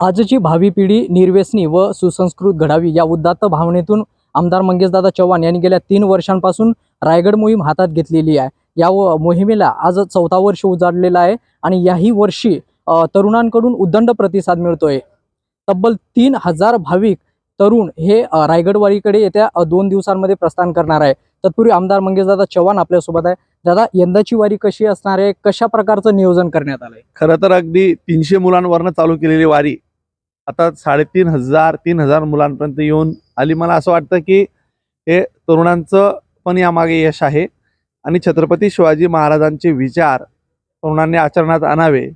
आजची भावी पिढी निर्व्यसनी व सुसंस्कृत घडावी या उदात्त भावनेतून आमदार मंगेशदादा चव्हाण यांनी गेल्या तीन वर्षांपासून रायगड मोहीम हातात घेतलेली आहे. या व- मोहिमेला आज चौथा वर्ष उजाडलेलं आहे आणि याही वर्षी तरुणांकडून उदंड प्रतिसाद मिळतोय. तब्बल तीन हजार भाविक तरुण हे रायगडवाडीकडे रायगडवारीकडे येत्या दोन दिवसांमध्ये प्रस्थान करणार आहे. तत्पूर्वी आमदार मंगेशदादा चव्हाण आपल्यासोबत आहे. दादा यंदाची वारी कशी असणार आहे? कशा प्रकारचं नियोजन करण्यात आलंय? खरं तर अगदी तीनशे मुलांवरनं चालू केलेली वारी आता साडेतीन हजार तीन हजार मुलांपर्यंत येऊन आली. मला असं वाटतं की हे तरुणांचं पण यामागे यश आहे. आणि छत्रपती शिवाजी महाराजांचे विचार तरुणांनी आचरणात आणावे.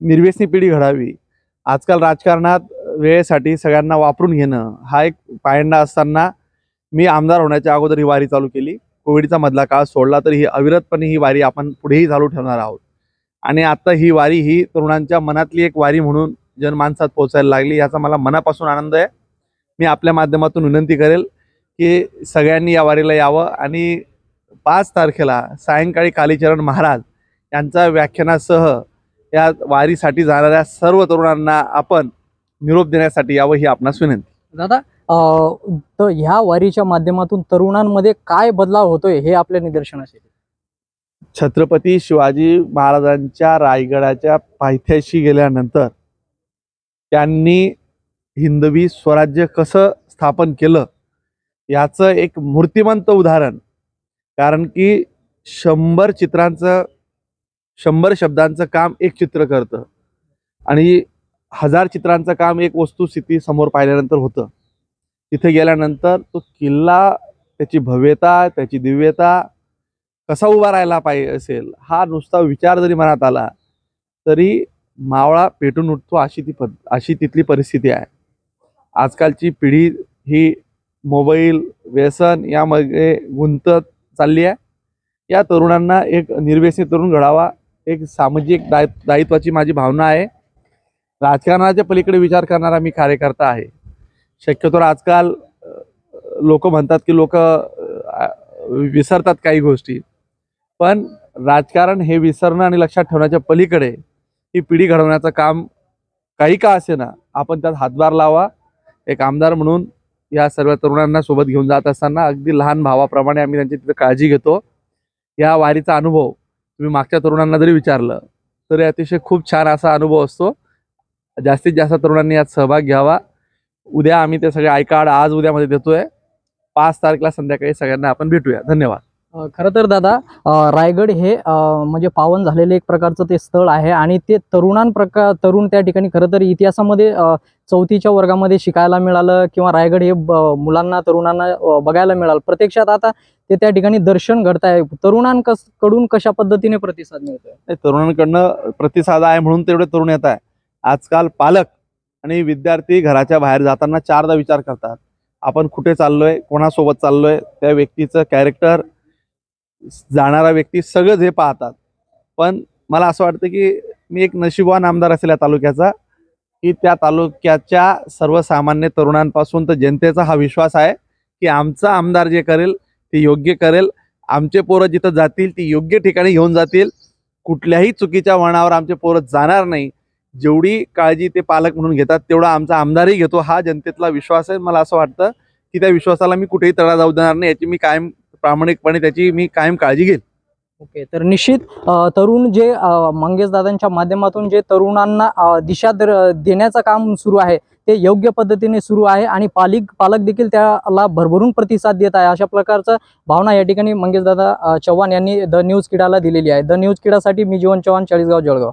निर्व्यसनी पिढी घडावी. आजकाल राजकारणात वेळेसाठी सगळ्यांना वापरून घेणं हा एक पायंडा असताना मी आमदार होण्याच्या अगोदर ही वारी चालू केली. कोविडचा मधला काळ सोडला तर ही अविरतपणे ही वारी आपण पुढेही चालू ठेवणार आहोत. आणि आता ही वारी ही तरुणांच्या मनातली एक वारी म्हणून जनमानसात पोहोचायला लागली याचा मला मनापासून आनंद आहे. मी आपल्या माध्यमातून विनंती करेल की सगळ्यांनी या वारीला यावं आणि पाच तारखेला सायंकाळी कालीचरण महाराज यांचा व्याख्यानासह या वारीसाठी जाणाऱ्या सर्व तरुणांना आपण निरोप देण्यासाठी यावं ही आपणास विनंती. दादा तर ह्या वारीच्या माध्यमातून तरुणांमध्ये काय बदलाव होतोय हे आपल्या निदर्शनास येते छत्रपती शिवाजी महाराजांच्या रायगडाच्या पायथ्याशी गेल्यानंतर त्यांनी हिंदवी स्वराज्य कसं स्थापन केलं याचं एक मूर्तिमंत उदाहरण. कारण की शंभर चित्रांचं शंभर शब्दांचं काम एक चित्र करतं. आणि हजार चित्रांचं काम एक वस्तुस्थिती समोर पाहिल्यानंतर होतं. तिथे गेल्यानंतर तो किल्ला त्याची भव्यता त्याची दिव्यता कसा उभा राहायला पाहिजे असेल हा नुसता विचार जरी मनात आला तरी मावळा पेटून उठतो अशी ती पद अशी तिथली परिस्थिती आहे. आजकालची पिढी ही मोबाईल व्यसन यामध्ये गुंतत चालली आहे. या तरुणांना एक निर्व्यसनी तरुण घडावा एक सामाजिक दाय दायित्वाची माझी भावना आहे. राजकारणाच्या पलीकडे विचार करणारा मी कार्यकर्ता आहे. शक्यतो आजकाल लोक म्हणतात की लोक विसरतात काही गोष्टी. पण राजकारण हे विसरणं आणि लक्षात ठेवण्याच्या पलीकडे ही पिढी घडवण्याचं काम काही का असे ना आपण त्यात हातभार लावा. एक आमदार म्हणून या सर्व तरुणांना सोबत घेऊन जात असताना अगदी लहान भावाप्रमाणे आम्ही त्यांची तिथे काळजी घेतो. या वारीचा अनुभव तुम्ही मागच्या तरुणांना जरी विचारलं तरी अतिशय खूप छान असा अनुभव असतो. जास्तीत जास्त तरुणांनी यात सहभाग घ्यावा. उद्या आम्ही ते सगळे आय आज उद्यामध्ये देतोय. पाच तारखेला संध्याकाळी सगळ्यांना आपण भेटूया. धन्यवाद. खरं तर दादा रायगड हे म्हणजे पावन झालेले एक प्रकारचं ते स्थळ आहे आणि ते तरुणांप्रकार तरुण त्या ठिकाणी खरं तर इतिहासामध्ये चौथीच्या वर्गामध्ये शिकायला मिळालं किंवा रायगड हे मुलांना तरुणांना बघायला मिळालं. प्रत्यक्षात आता ते त्या ठिकाणी दर्शन घडत आहे तरुणांकडून कशा पद्धतीने प्रतिसाद मिळतोय? तरुणांकडनं प्रतिसाद आहे म्हणून तेवढे तरुण येत आहे. आजकाल पालक आणि विद्यार्थी घराच्या बाहेर जाताना चारदा विचार करतात. आपण कुठे चाललोय? कोणासोबत चाललोय? त्या व्यक्तीचं कॅरेक्टर जाणारा व्यक्ती सगळंच हे पाहतात. पण मला असं वाटतं की मी एक नशिबवान आमदार असेल या तालुक्याचा की त्या तालुक्याच्या सर्वसामान्य तरुणांपासून तर जनतेचा हा विश्वास आहे की आमचा आमदार जे करेल ते योग्य करेल. आमचे पोरं जिथं जातील ती योग्य ठिकाणी घेऊन जातील. कुठल्याही चुकीच्या वळणावर आमचे पोरं जाणार नाही. जेवढी काळजी ते पालक म्हणून घेतात तेवढा आमचा आमदारही घेतो. हा जनतेतला विश्वास आहे. मला असं वाटतं की त्या विश्वासाला मी कुठेही तडा जाऊ देणार नाही. याची मी कायम प्रामाणिकपणे त्याची मी कायम काळजी घेईल ओके तर निश्चित तरुण जे मंगेश दादांच्या माध्यमातून जे तरुणांना दिशा दर देण्याचं काम सुरू आहे ते योग्य पद्धतीने सुरू आहे आणि पालिक पालक देखील त्याला भरभरून प्रतिसाद देत आहे अशा प्रकारचं भावना या ठिकाणी मंगेश दादा चव्हाण यांनी द न्यूज किडाला दिलेली आहे. द न्यूज किडासाठी मी जीवन चव्हाण चाळीसगाव जळगाव.